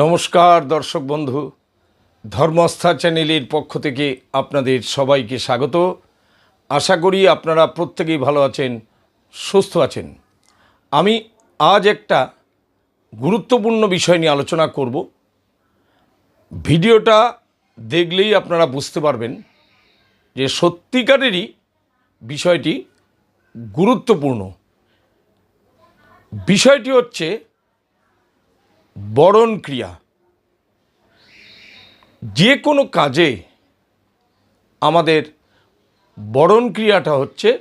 নমস্কার, দর্শক বন্ধু। ধর্মস্থা চ্যানেলের পক্ষ থেকে আপনাদের সবাইকে স্বাগত। আশা করি আপনারা প্রত্যেকেই ভালো আছেন, সুস্থ আছেন। আমি আজ একটা গুরুত্বপূর্ণ বিষয় নিয়ে আলোচনা করব। ভিডিওটা দেখলেই আপনারা বুঝতে পারবেন যে সত্যিকারেরই বিষয়টি গুরুত্বপূর্ণ। বিষয়টি হচ্ছে বরণ ক্রিয়া। যে কোনো কাজে আমাদের বরণ ক্রিয়াটা হচ্ছে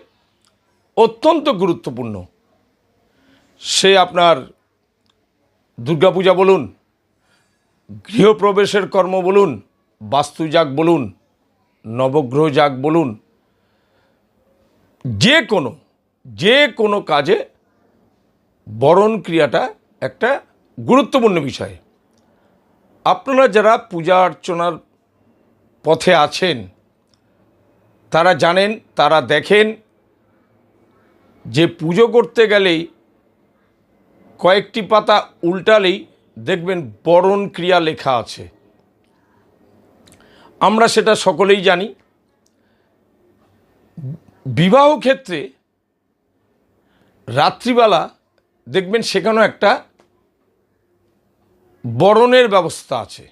অত্যন্ত গুরুত্বপূর্ণ। সে আপনার দুর্গাপূজা বলুন, গৃহপ্রবেশের কর্ম বলুন বাস্তুজাগ বলুন, নবগ্রহ যাগ বলুন, যে কোনো যে কোনো কাজে বরণ ক্রিয়াটা একটা গুরুত্বপূর্ণ বিষয়। আপনারা যারা পূজা অর্চনার পথে আছেন, তারা জানেন, তারা দেখেন যে পুজো করতে গেলেই কয়েকটি পাতা উল্টালেই দেখবেন বরণ ক্রিয়া লেখা আছে। আমরা সেটা সকলেই জানি। বিবাহ ক্ষেত্রে রাত্রিবেলা দেখবেন সেখানেও একটা বরণের ব্যবস্থা আছে।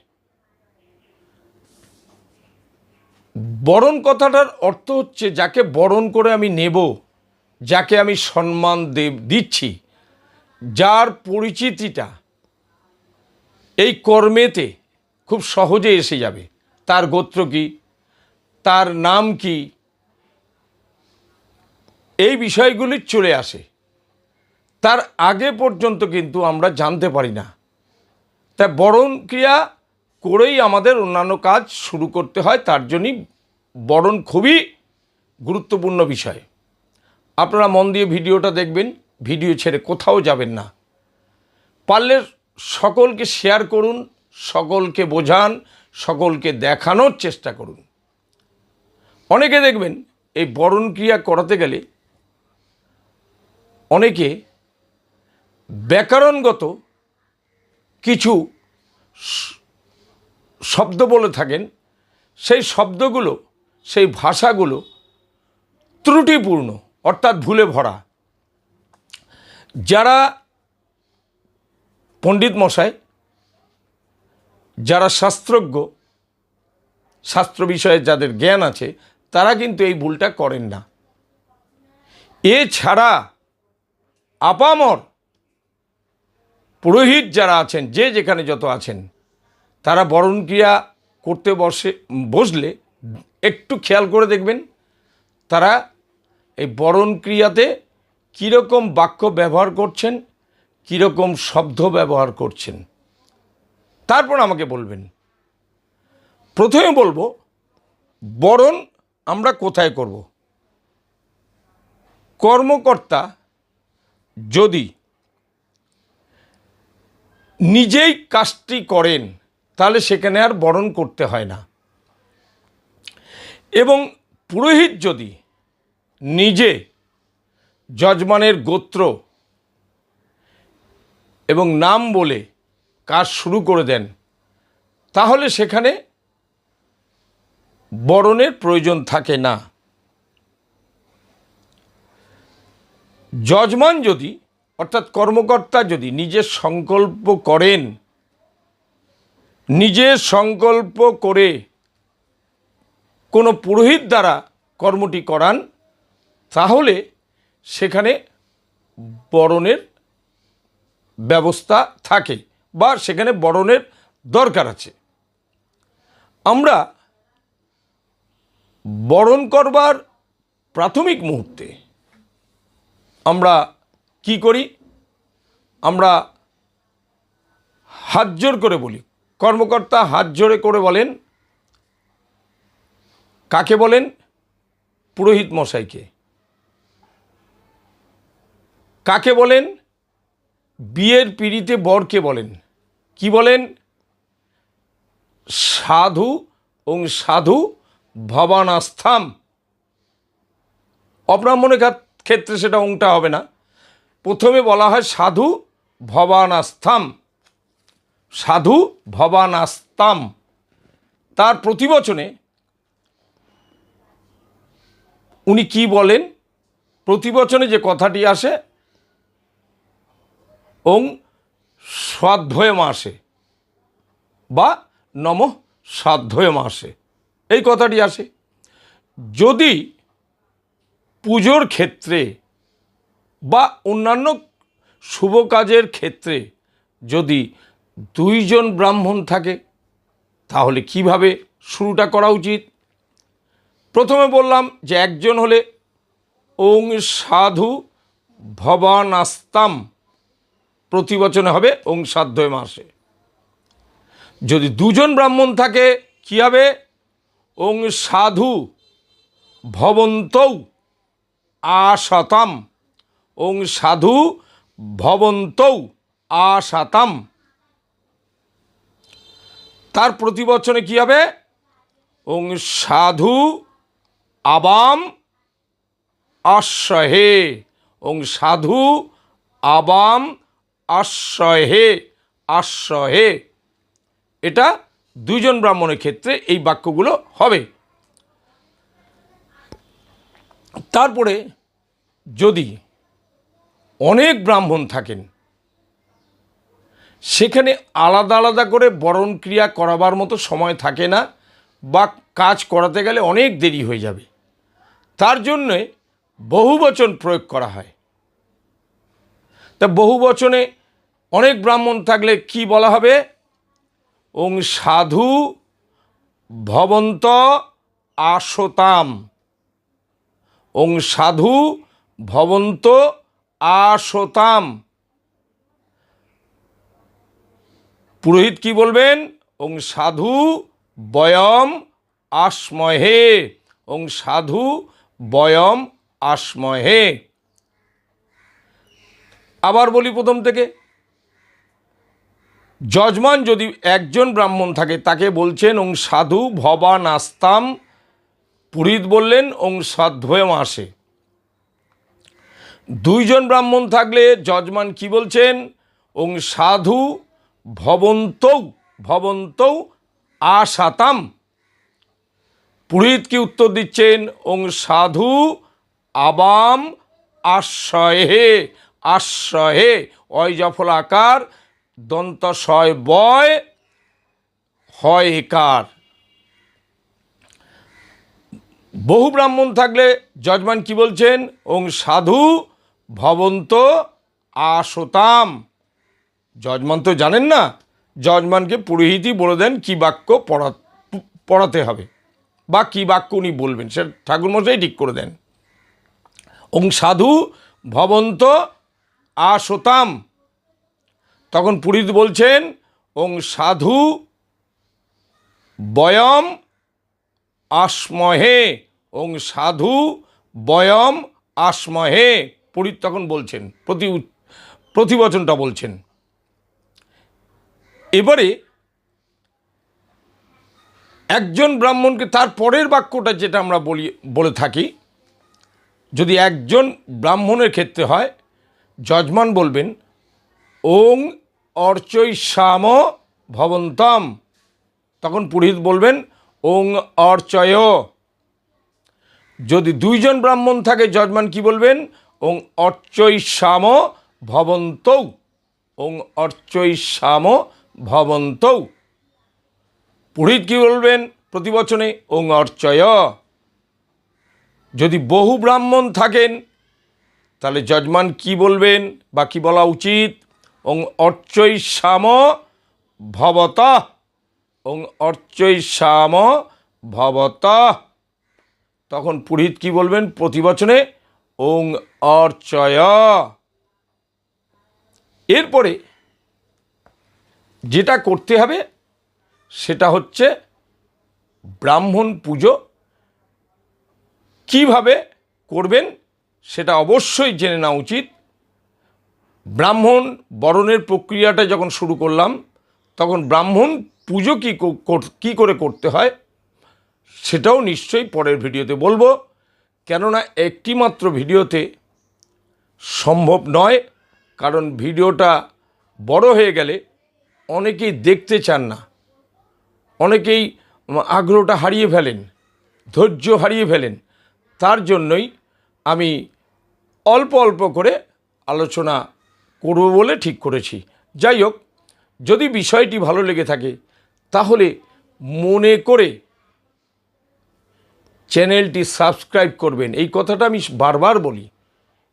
বরণ কথাটার অর্থ হচ্ছে যাকে বরণ করে আমি নেব, যাকে আমি সম্মান দেব, দিচ্ছি, যার পরিচিতিটা এই কর্মেতে খুব সহজে এসে যাবে। তার গোত্র কি? তার নাম কি? এই বিষয়গুলি চলে আসে। তার আগে পর্যন্ত কিন্তু আমরা জানতে পারি না। তাই বরণ ক্রিয়া করেই আমাদের অন্যান্য কাজ শুরু করতে হয়, তার জন্যই বরণ খুবই গুরুত্বপূর্ণ বিষয়। আপনারা মন দিয়ে ভিডিওটা দেখবেন, ভিডিও ছেড়ে কোথাও যাবেন না। পারলে সকলকে শেয়ার করুন, সকলকে বোঝান, সকলকে দেখানোর চেষ্টা করুন। অনেকে দেখবেন, এই বরণ ক্রিয়া করাতে গেলে অনেকে ব্যাকরণগত কিছু শব্দ বলে থাকেন, সেই শব্দগুলো, সেই ভাষাগুলো ত্রুটিপূর্ণ, অর্থাৎ ভুলে ভরা। যারা পণ্ডিত মশাই, যারা শাস্ত্রজ্ঞ, শাস্ত্র বিষয়ে যাদের জ্ঞান আছে, তারা কিন্তু এই ভুলটা করেন না। এছাড়া আপামর পুরোহিত যারা আছেন, যে যেখানে যত আছেন, তারা বরণ ক্রিয়া করতে বসে, বসলে একটু খেয়াল করে দেখবেন, তারা এই বরণ ক্রিয়াতে কীরকম বাক্য ব্যবহার করছেন, কীরকম শব্দ ব্যবহার করছেন। তারপর আমাকে বলবেন। প্রথমে বলব, বরণ আমরা কোথায় করব? কর্মকর্তা যদি নিজেই কাজটি করেন, তাহলে সেখানে আর বরণ করতে হয় না। এবং পুরোহিত যদি নিজে যজমানের গোত্র এবং নাম বলে কাজ শুরু করে দেন, তাহলে সেখানে বরণের প্রয়োজন থাকে না। যজমান যদি অর্থাৎ কর্মকর্তা যদি নিজের সংকল্প করেন, নিজের সংকল্প করে কোনো পুরোহিত দ্বারা কর্মটি করান, তাহলে সেখানে বরণের ব্যবস্থা থাকে বা সেখানে বরণের দরকার আছে। আমরা বরণ করবার প্রাথমিক মুহূর্তে আমরা কি করি? আমরা হাত জোর করে বলি। কর্মকর্তা হাত জোরে করে বলেন, কাকে বলেন? পুরোহিত মশাইকে। কাকে বলেন? বিয়ের পিড়িতে বরকে বলেন। কি বলেন? সাধু ওং সাধু ভবানাস্থাম। অব্রাহ্মণের ক্ষেত- ক্ষেত্রে সেটা ওংটা হবে না। প্রথমে বলা হয় সাধু ভবানাস্থাম। সাধু ভবানাস্তাম। তার প্রতিবচনে উনি কি বলেন? প্রতিবচনে যে কথাটি আসে, ওং স্বাধ্বয় মাসে বা নম সাধ্যয় মাসে এই কথাটি আসে। যদি পুজোর ক্ষেত্রে বা অন্যান্য শুভ কাজের ক্ষেত্রে যদি দুইজন ব্রাহ্মণ থাকে, তাহলে কীভাবে শুরুটা করা উচিত? প্রথমে বললাম যে একজন হলে ওং সাধু ভবানাস্তাম প্রতিবচনে হবে ওং সাধ্বয় মাসে। যদি দুজন ব্রাহ্মণ থাকে, কী হবে? ওং সাধু ভবন্তৌ আশতাম ওং সাধু ভবন্তৌ আশাতাম। তার প্রতিবচনে কী হবে? ওং সাধু আবাম আশ্রহে। ওং সাধু আবাম আশ্রহে আশ্রহে। এটা দুইজন ব্রাহ্মণের ক্ষেত্রে এই বাক্যগুলো হবে। তারপরে যদি অনেক ব্রাহ্মণ থাকেন। সেখানে আলাদা আলাদা করে বরণ ক্রিয়া করাবার মতো সময় থাকে না বা কাজ করাতে গেলে অনেক দেরি হয়ে যাবে। তার জন্যে বহুবচন প্রয়োগ করা হয়। তা বহুবচনে অনেক ব্রাহ্মণ থাকলে কি বলা হবে? ওং সাধু ভবন্ত আশতাম ওং সাধু ভবন্ত আশতাম। পুরোহিত কি বলবেন? ওং সাধু বয়ম আসমহে ওং সাধু বয়ম আসমহে আবার বলি প্রথম থেকে। যজমান যদি একজন ব্রাহ্মণ থাকে, তাকে বলছেন ওং সাধু ভবা নাস্তাম পুরোহিত বললেন, ওং সাধ্বয় মাসে দুইজন ব্রাহ্মণ থাকলে যজমান কি বলছেন? ওং সাধু ভবন্তৌ ভবন্তৌ আশাতাম। পুরোহিত কি উত্তর দিচ্ছেন? ওং সাধু আবাম আশ্রয়ে আশ্রয়ে। অয় জফল আকার দন্ত শয় বয়, হয় একার। বহু ব্রাহ্মণ থাকলে যজমান কি বলছেন? ওং সাধু ভবন্ত আশতাম। যজমান তো জানেন না? যজমানকে পুরোহিতই বলে দেন কী বাক্য পড়া পড়াতে হবে। বা কী বাক্য উনি বলবেন সে ঠাকুরমশাই ঠিক করে দেন। ওং সাধু ভবন্ত আশতাম। তখন পুরোহিত বলছেন, ওং সাধু বয়ম আসমহে ওং সাধু বয়ম আসমহে পুরীত তখন বলছেন, প্রতি প্রতিবচনটা বলছেন। এবারে একজন ব্রাহ্মণকে তার পরের বাক্যটা যেটা আমরা বলি, বলে থাকি, যদি একজন ব্রাহ্মণের ক্ষেত্রে হয়, যজমান বলবেন, ওং অর্চৈ শ্যাম ভবন্তম। তখন পুরোহিত বলবেন, ওং অর্চয়। যদি দুইজন ব্রাহ্মণ থাকে, যজমান কি বলবেন? ওং অর্চৈশ্যাম ভবন্তৌ। ওং অর্চৈশ্যাম ভবন্তৌ। পুরোহিত কী বলবেন প্রতিবচনে? ওং অর্চয়। যদি বহু ব্রাহ্মণ থাকেন, তাহলে যজমান কি বলবেন বা কি বলা উচিত? ওং অর্চৈশ্যাম ভবত। ওং অর্চৈশ্যাম ভবত। তখন পুরোহিত কি বলবেন প্রতিবচনে? ওং অর্চয়। এরপরে যেটা করতে হবে, সেটা হচ্ছে ব্রাহ্মণ পুজো। কীভাবে করবেন, সেটা অবশ্যই জেনে নেওয়া উচিত। ব্রাহ্মণ বরণের প্রক্রিয়াটা যখন শুরু করলাম, তখন ব্রাহ্মণ পুজো কী কী করে করতে হয়, সেটাও নিশ্চয়ই পরের ভিডিওতে বলব। কেননা একটি মাত্র ভিডিওতে সম্ভব নয়, কারণ ভিডিওটা বড় হয়ে গেলে অনেকেই দেখতে চান না। অনেকেই আগ্রহটা হারিয়ে ফেলেন, ধৈর্য হারিয়ে ফেলেন। তার জন্যই আমি অল্প অল্প করে আলোচনা করব বলে ঠিক করেছি। যাই হোক, যদি বিষয়টি ভালো লেগে থাকে, তাহলে মনে করে চ্যানেলটি সাবস্ক্রাইব করবেন। এই কথাটা আমি বারবার বলি।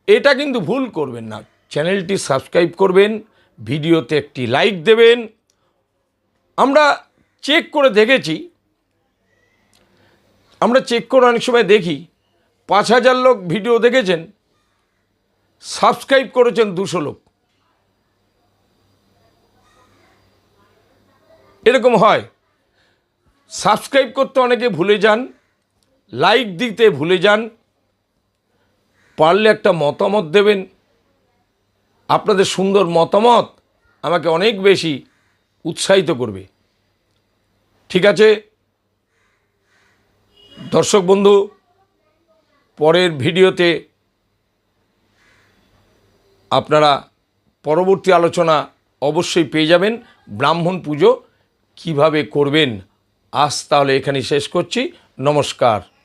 এটা কিন্তু ভুল করবেন না। চ্যানেলটি সাবস্ক্রাইব করবেন, ভিডিওতে একটি লাইক দেবেন। আমরা চেক করে দেখেছি। আমরা চেক করে অনেক সময় দেখি। পাঁচ হাজার লোক ভিডিও দেখেছেন। সাবস্ক্রাইব করেছেন দুশো লোক। এরকম হয়। সাবস্ক্রাইব করতে অনেকে ভুলে যান। লাইক দিতে ভুলে যান। পারলে একটা মতামত দেবেন। আপনাদের সুন্দর মতামত আমাকে অনেক বেশি উৎসাহিত করবে। ঠিক আছে? দর্শক বন্ধু, পরের ভিডিওতে আপনারা পরবর্তী আলোচনা অবশ্যই পেয়ে যাবেন। ব্রাহ্মণ পুজো কীভাবে করবেন? আজ তাহলে এখানে শেষ করছি। নমস্কার।